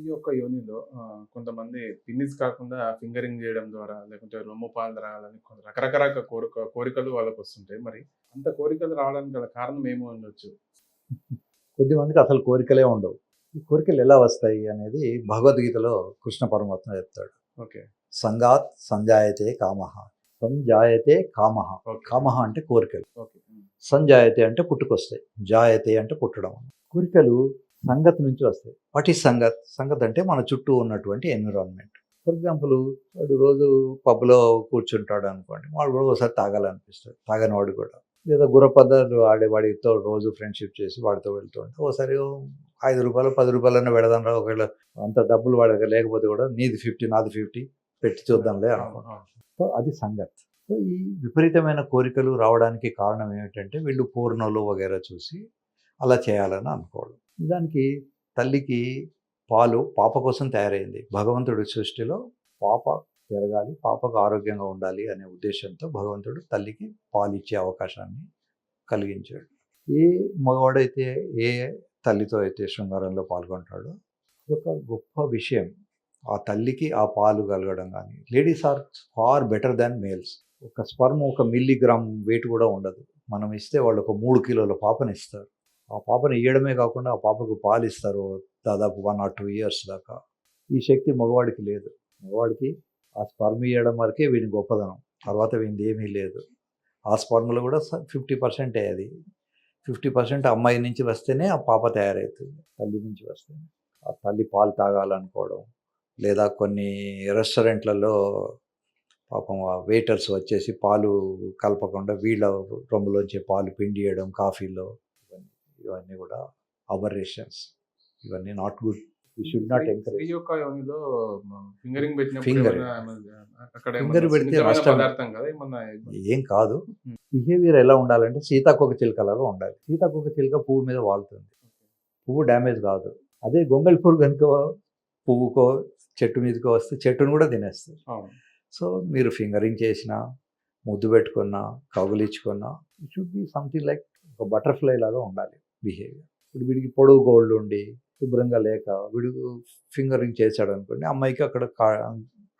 ఈ యొక్క యోనిలో కొంతమంది పిన్నిస్ కాకుండా ఫింగరింగ్ చేయడం ద్వారా లేకుంటే రొమ్ము పాలు త్రాగాలని కొంత కోరిక కోరికలు వాళ్ళకి వస్తుంటాయి. మరి అంత కోరికలు రావడానికి గల కారణం ఏమో ఉండొచ్చు. కొద్దిమందికి అసలు కోరికలే ఉండవు. ఈ కోరికలు ఎలా వస్తాయి అనేది భగవద్గీతలో కృష్ణ పరమాత్మ చెప్తాడు. ఓకే. సంగాత్ సంజాయతే కామహ సంజాయతే కామహ కామహ అంటే కోరికలు. సంజాయతే అంటే పుట్టుకొస్తాయి. జాయతే అంటే పుట్టడం. కోరికలు సంగత్ నుంచి వస్తాయి. What is Sangat? సంగత్ అంటే మన చుట్టూ ఉన్నటువంటి ఎన్విరాన్మెంట్. ఫర్ ఎగ్జాంపుల్ వాడు రోజు పబ్లో కూర్చుంటాడు అనుకోండి వాడు కూడా ఒకసారి తాగాలనిపిస్తాడు తాగని వాడు కూడా. లేదా గుర్రపద్దాలు ఆడేవాడితో రోజు ఫ్రెండ్షిప్ చేసి వాడితో వెళ్తూ ఉంటే ఒకసారి ఐదు రూపాయలు పది రూపాయలన్నా పెడదాం రా ఒకవేళ అంత డబ్బులు వాడికి లేకపోతే కూడా నీది ఫిఫ్టీ నాది ఫిఫ్టీ పెట్టి చూద్దాంలే అనుకుంటాం. సో అది సంగత్. సో ఈ విపరీతమైన కోరికలు రావడానికి కారణం ఏమిటంటే వీళ్ళు పూర్ణలు వగైరా చూసి అలా చేయాలని అనుకోవడం. నిజానికి తల్లికి పాలు పాప కోసం తయారైంది. భగవంతుడి సృష్టిలో పాప పెరగాలి పాపకు ఆరోగ్యంగా ఉండాలి అనే ఉద్దేశంతో భగవంతుడు తల్లికి పాలు ఇచ్చే అవకాశాన్ని కలిగించాడు. ఏ మగవాడైతే ఏ తల్లితో అయితే శృంగారంలో పాల్గొంటాడో అదొక గొప్ప విషయం. ఆ తల్లికి ఆ పాలు కలగడం కానీ ladies are far better than males. ఒక స్పర్మ్ ఒక మిల్లీగ్రామ్ వెయిట్ కూడా ఉండదు. మనం ఇస్తే వాళ్ళు ఒక మూడు కిలోల పాపని ఇస్తారు. ఆ పాపను ఇవ్వడమే కాకుండా ఆ పాపకు పాలు ఇస్తారు దాదాపు వన్ ఆర్ టూ ఇయర్స్ దాకా. ఈ శక్తి మగవాడికి లేదు. మగవాడికి ఆ స్పర్మ్ ఇవ్వడం వరకే వీని గొప్పదనం. తర్వాత వీనిది ఏమీ లేదు. ఆ స్పర్మ్లో కూడా ఫిఫ్టీ పర్సెంటే అది. ఫిఫ్టీ పర్సెంట్ అమ్మాయి నుంచి వస్తేనే ఆ పాప తయారవుతుంది తల్లి నుంచి వస్తేనే ఆ తల్లి పాలు తాగాలనుకోవడం లేదా కొన్ని రెస్టారెంట్లలో పాపం ఆ వెయిటర్స్ వచ్చేసి పాలు కలపకుండా వీళ్ళ రొమ్ములోంచి పాలు పిండియడం కాఫీలో ఇవన్నీ కూడా అబరేషన్స్ ఇవన్నీ నాట్ గుడ్ ఫింగరింగ్ పెడితే? ఏం కాదు. Hmm. బిహేవియర్ ఎలా ఉండాలంటే సీతాకొక చిలుకలాగా ఉండాలి. సీతాకొక చిలుక పువ్వు మీద వాలుతుంది పువ్వు డ్యామేజ్ కాదు. అదే గొంగళి పువ్వు కనుక పువ్వుకో చెట్టు మీదకో వస్తే చెట్టును కూడా తినేస్తుంది. సో మీరు ఫింగరింగ్ చేసినా ముద్దు పెట్టుకున్నా కౌగులించుకున్నా it should be something like ఒక బటర్ఫ్లై లాగా ఉండాలి. బిహేవియర్. ఇప్పుడు వీడికి పొడవు గోల్డ్ ఉండి శుభ్రంగా లేక వీడు ఫింగరింగ్ చేశాడు అనుకోండి అమ్మాయికి అక్కడ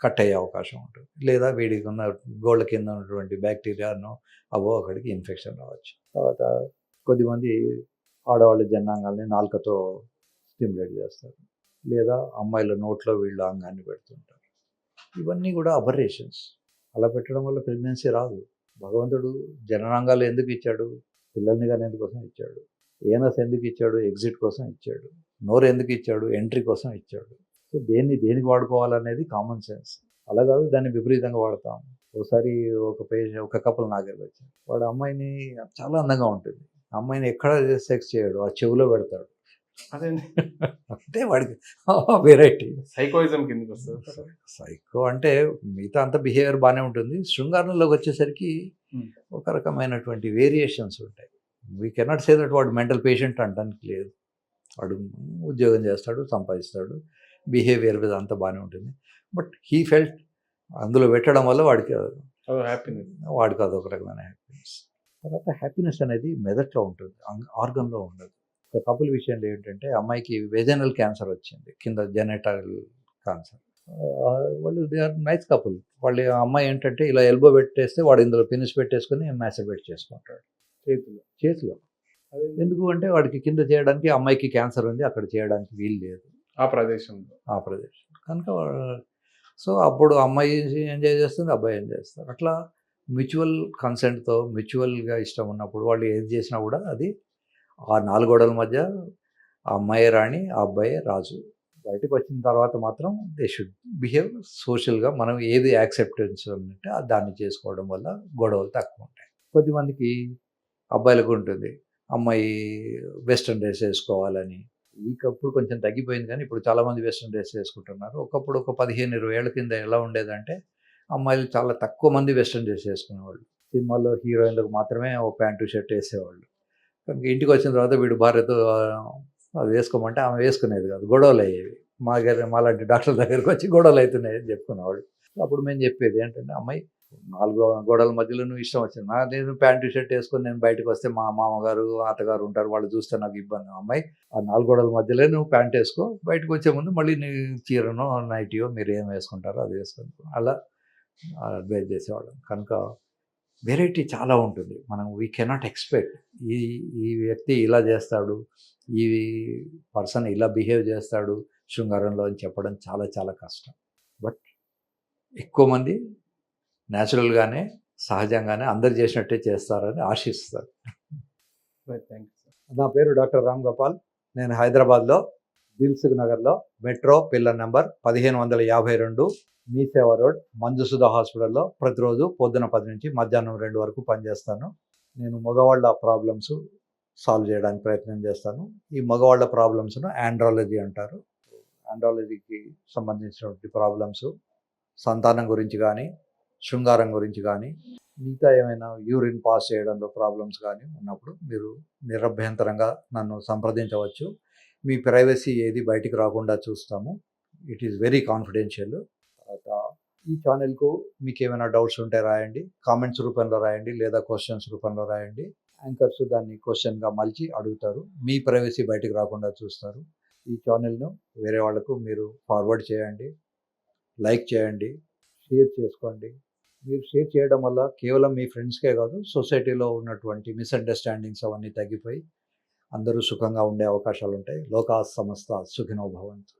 కట్ అయ్యే అవకాశం ఉంటుంది. లేదా వీడికి ఉన్న గోళ్ళ కింద ఉన్నటువంటి బ్యాక్టీరియాను అవో అక్కడికి ఇన్ఫెక్షన్ రావచ్చు. తర్వాత కొద్దిమంది ఆడవాళ్ళ జనాంగాల్ని నాలుకతో స్టిమ్యులేట్ చేస్తారు. లేదా అమ్మాయిల నోట్లో వీళ్ళు అంగాన్ని పెడుతుంటారు. ఇవన్నీ కూడా అబరేషన్స్ అలా పెట్టడం వల్ల ప్రెగ్నెన్సీ రాదు. భగవంతుడు జననాంగాలు ఎందుకు ఇచ్చాడు? పిల్లల్ని కానీ ఎందుకోసం ఇచ్చాడు? ఏనస్ ఎందుకు ఇచ్చాడు? ఎగ్జిట్ కోసం ఇచ్చాడు. నోరు ఎందుకు ఇచ్చాడు? ఎంట్రీ కోసం ఇచ్చాడు. సో దేన్ని దేనికి వాడుకోవాలనేది కామన్ సెన్స్. అలా కాదు దాన్ని విపరీతంగా వాడతాం. ఒకసారి ఒక పేషెంట్ ఒక కపుల్ నా దగ్గరకు వచ్చారు. వాడు అమ్మాయిని చాలా అందంగా ఉంటుంది. అమ్మాయిని ఎక్కడ సెక్స్ చేయడు? ఆ చెవిలో పెడతాడు. అదే అంటే వాడికి వెరైటీ. సైకోయిజం కిందకి వస్తుంది. సైకో అంటే మిగతా అంత బిహేవియర్ బాగానే ఉంటుంది. శృంగారంలోకి వచ్చేసరికి. ఒక రకమైనటువంటి వేరియేషన్స్ ఉంటాయి. వీ కెనాట్ సే దట్ వాడు మెంటల్ పేషెంట్ అంటానికి లేదు. వాడు ఉద్యోగం చేస్తాడు సంపాదిస్తాడు బిహేవియర్ మీద అంతా బాగానే ఉంటుంది. బట్ హీ ఫెల్ట్ అందులో పెట్టడం వల్ల వాడికి హ్యాపీనెస్ వాడికి అదొక రకమైన హ్యాపీనెస్ తర్వాత హ్యాపీనెస్ అనేది మెదట్లో ఉంటుంది ఆర్గన్లో ఉండదు. ఒక కపుల్ విషయంలో ఏంటంటే అమ్మాయికి వెజనల్ క్యాన్సర్ వచ్చింది కింద జెనెటల్ క్యాన్సర్ వాళ్ళు దే ఆర్ నైస్ కపుల్ వాళ్ళు అమ్మాయి ఏంటంటే ఇలా ఎల్బో పెట్టేస్తే వాడు ఇందులో పినిస్ పెట్టేసుకుని మ్యాసబెట్ చేసుకుంటాడు. చేతులు. చేతిలో. ఎందుకు? అంటే వాడికి కింద చేయడానికి అమ్మాయికి క్యాన్సర్ ఉంది అక్కడ చేయడానికి వీలు లేదు. ఆ ప్రదేశంలో. ఆ ప్రదేశం. కనుక సో అప్పుడు అమ్మాయి ఎంజాయ్ చేస్తుంది అబ్బాయి ఎంజాయ్ చేస్తారు. అట్లా మ్యూచువల్ కన్సెంట్తో మ్యూచువల్గా ఇష్టం ఉన్నప్పుడు వాళ్ళు ఏది చేసినా కూడా అది ఆ నాలుగు గోడల మధ్య ఆ అమ్మాయి రాణి ఆ అబ్బాయి రాజు. బయటకు వచ్చిన తర్వాత మాత్రం దే షుడ్ బిహేవ్ సోషల్గా మనం ఏది యాక్సెప్టెన్స్ ఆ దాన్ని చేసుకోవడం వల్ల గొడవలు తక్కువ ఉంటాయి. కొద్దిమందికి అబ్బాయిలకు ఉంటుంది. అమ్మాయి వెస్ట్రన్ డ్రెస్ వేసుకోవాలని. ఈకప్పుడు కొంచెం తగ్గిపోయింది కానీ ఇప్పుడు చాలామంది వెస్ట్రన్ డ్రెస్ వేసుకుంటున్నారు. ఒకప్పుడు ఒక పదిహేను ఇరవై ఏళ్ళ కింద ఎలా ఉండేదంటే అమ్మాయిలు చాలా తక్కువ మంది వెస్ట్రన్ డ్రెస్ వేసుకునేవాళ్ళు. సినిమాల్లో హీరోయిన్లకు మాత్రమే ఓ ప్యాంటు షర్ట్ వేసేవాళ్ళు. కనుక ఇంటికి వచ్చిన తర్వాత వీడు భార్యతో అది వేసుకోమంటే ఆమె వేసుకునేది కాదు గొడవలు అయ్యేవి. మా దగ్గర మాలాంటి డాక్టర్ దగ్గరికి వచ్చి గొడవలు అవుతున్నాయి అని చెప్పుకునేవాళ్ళు. అప్పుడు మేము చెప్పేది ఏంటంటే అమ్మాయి నాలుగు గోడల మధ్యలో నువ్వు ఇష్టం వచ్చింది. నా నేను ప్యాంటు షర్ట్ వేసుకొని నేను బయటకు వస్తే మా మామగారు అత్తగారు ఉంటారు వాళ్ళు చూస్తే నాకు ఇబ్బంది. అమ్మాయి ఆ నాలుగు గోడల మధ్యలో నువ్వు ప్యాంట్ వేసుకో బయటకు వచ్చే ముందు మళ్ళీ నీ చీరనో నైటీయో మీరు ఏం వేసుకుంటారో అది వేసుకొని అలా అడ్వైజ్ చేసేవాళ్ళం. కనుక వెరైటీ చాలా ఉంటుంది. మనం వీ కెనాట్ ఎక్స్పెక్ట్ ఈ ఈ వ్యక్తి ఇలా చేస్తాడు ఈ పర్సన్ ఇలా బిహేవ్ చేస్తాడు శృంగారంలో అని చెప్పడం చాలా చాలా కష్టం. బట్ ఎక్కువ మంది న్యాచురల్గానే సహజంగానే అందరు చేసినట్టే చేస్తారని ఆశిస్తారు. థ్యాంక్ యూ సార్ నా పేరు డాక్టర్ రామ్ గోపాల్. నేను హైదరాబాద్లో దిల్సుఖ్ నగర్లో మెట్రో పిల్లర్ నెంబర్ పదిహేను వందల యాభై రెండు మీ సేవ రోడ్ మంజుసుధ హాస్పిటల్లో ప్రతిరోజు పొద్దున పది నుంచి మధ్యాహ్నం రెండు వరకు పనిచేస్తాను. నేను మగవాళ్ళ ప్రాబ్లమ్స్ సాల్వ్ చేయడానికి ప్రయత్నం చేస్తాను. ఈ మగవాళ్ళ ప్రాబ్లమ్స్ను ఆండ్రాలజీ అంటారు. ఆండ్రాలజీకి సంబంధించినటువంటి ప్రాబ్లమ్స్ సంతానం గురించి కానీ శృంగారం గురించి కానీ మిగతా ఏమైనా యూరిన్ పాస్ చేయడంలో ప్రాబ్లమ్స్ కానీ ఉన్నప్పుడు మీరు నిరభ్యంతరంగా నన్ను సంప్రదించవచ్చు. మీ ప్రైవసీ ఏది బయటికి రాకుండా చూస్తాము. It is very confidential. తర్వాత ఈ ఛానల్కు మీకు ఏమైనా డౌట్స్ ఉంటే రాయండి. కామెంట్స్ రూపంలో రాయండి లేదా క్వశ్చన్స్ రూపంలో రాయండి. యాంకర్స్ దాన్ని క్వశ్చన్గా మలిచి అడుగుతారు. మీ ప్రైవసీ బయటికి రాకుండా చూస్తారు. ఈ ఛానల్ను వేరే వాళ్ళకు మీరు ఫార్వర్డ్ చేయండి. లైక్ చేయండి. షేర్ చేసుకోండి. మీరు షేర్ చేయడం వల్ల కేవలం మీ ఫ్రెండ్స్కే కాదు సొసైటీలో ఉన్నటువంటి మిస్అండర్స్టాండింగ్స్ అవన్నీ తగ్గిపోయి అందరూ సుఖంగా ఉండే అవకాశాలు ఉంటాయి లోకా సంస్థ సుఖినో భవంతు.